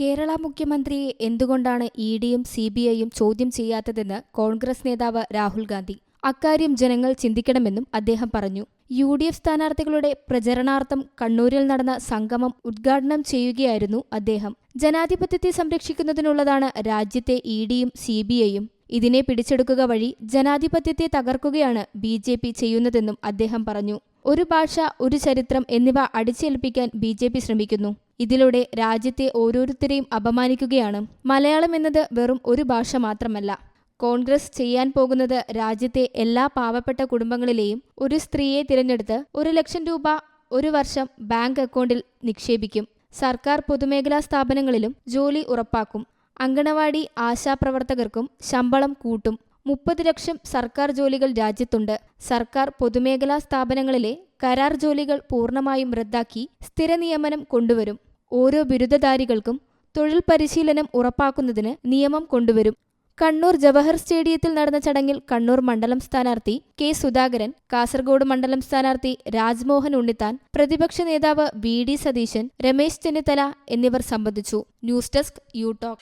കേരള മുഖ്യമന്ത്രിയെ എന്തുകൊണ്ടാണ് ഇ ഡിയും സി ബി ഐയും ചോദ്യം ചെയ്യാത്തതെന്ന് കോൺഗ്രസ് നേതാവ് രാഹുൽ ഗാന്ധി? അക്കാര്യം ജനങ്ങൾ ചിന്തിക്കണമെന്നും അദ്ദേഹം പറഞ്ഞു. യു ഡി എഫ് സ്ഥാനാർത്ഥികളുടെ പ്രചരണാർത്ഥം കണ്ണൂരിൽ നടന്ന സംഗമം ഉദ്ഘാടനം ചെയ്യുകയായിരുന്നു അദ്ദേഹം. ജനാധിപത്യത്തെ സംരക്ഷിക്കുന്നതിനുള്ളതാണ് രാജ്യത്തെ ഇ ഡിയും സി ബി ഐയും. ഇതിനെ പിടിച്ചെടുക്കുക വഴി ജനാധിപത്യത്തെ തകർക്കുകയാണ് ബി ജെ പി ചെയ്യുന്നതെന്നും അദ്ദേഹം പറഞ്ഞു. ഒരു ഭാഷ ഒരു ചരിത്രം എന്നിവ അടിച്ചേൽപ്പിക്കാൻ ബി ജെ പി ശ്രമിക്കുന്നു. ഇതിലൂടെ രാജ്യത്തെ ഓരോരുത്തരെയും അപമാനിക്കുകയാണ്. മലയാളം എന്നത് വെറും ഒരു ഭാഷ മാത്രമല്ല. കോൺഗ്രസ് ചെയ്യാൻ പോകുന്നത് രാജ്യത്തെ എല്ലാ പാവപ്പെട്ട കുടുംബങ്ങളിലെയും ഒരു സ്ത്രീയെ തിരഞ്ഞെടുത്ത് ഒരു ലക്ഷം രൂപ ഒരു വർഷം ബാങ്ക് അക്കൗണ്ടിൽ നിക്ഷേപിക്കും. സർക്കാർ പൊതുമേഖലാ സ്ഥാപനങ്ങളിലും ജോലി ഉറപ്പാക്കും. അങ്കണവാടി ആശാപ്രവർത്തകർക്കും ശമ്പളം കൂട്ടും. മുപ്പത് ലക്ഷം സർക്കാർ ജോലികൾ രാജ്യത്തുണ്ട്. സർക്കാർ പൊതുമേഖലാ സ്ഥാപനങ്ങളിലെ കരാർ ജോലികൾ പൂർണമായും റദ്ദാക്കി സ്ഥിര നിയമനം കൊണ്ടുവരും. ഓരോ ബിരുദധാരികൾക്കും തൊഴിൽ പരിശീലനം ഉറപ്പാക്കുന്നതിന് നിയമം കൊണ്ടുവരും. കണ്ണൂർ ജവഹർ സ്റ്റേഡിയത്തിൽ നടന്ന ചടങ്ങിൽ കണ്ണൂർ മണ്ഡലം സ്ഥാനാർത്ഥി കെ സുധാകരൻ കാസർഗോഡ് മണ്ഡലം സ്ഥാനാർത്ഥി രാജ്മോഹൻ ഉണ്ണിത്താൻ പ്രതിപക്ഷ നേതാവ് വി ഡി സതീശൻ രമേശ് ചെന്നിത്തല എന്നിവർ സംബന്ധിച്ചു. News desk you talk.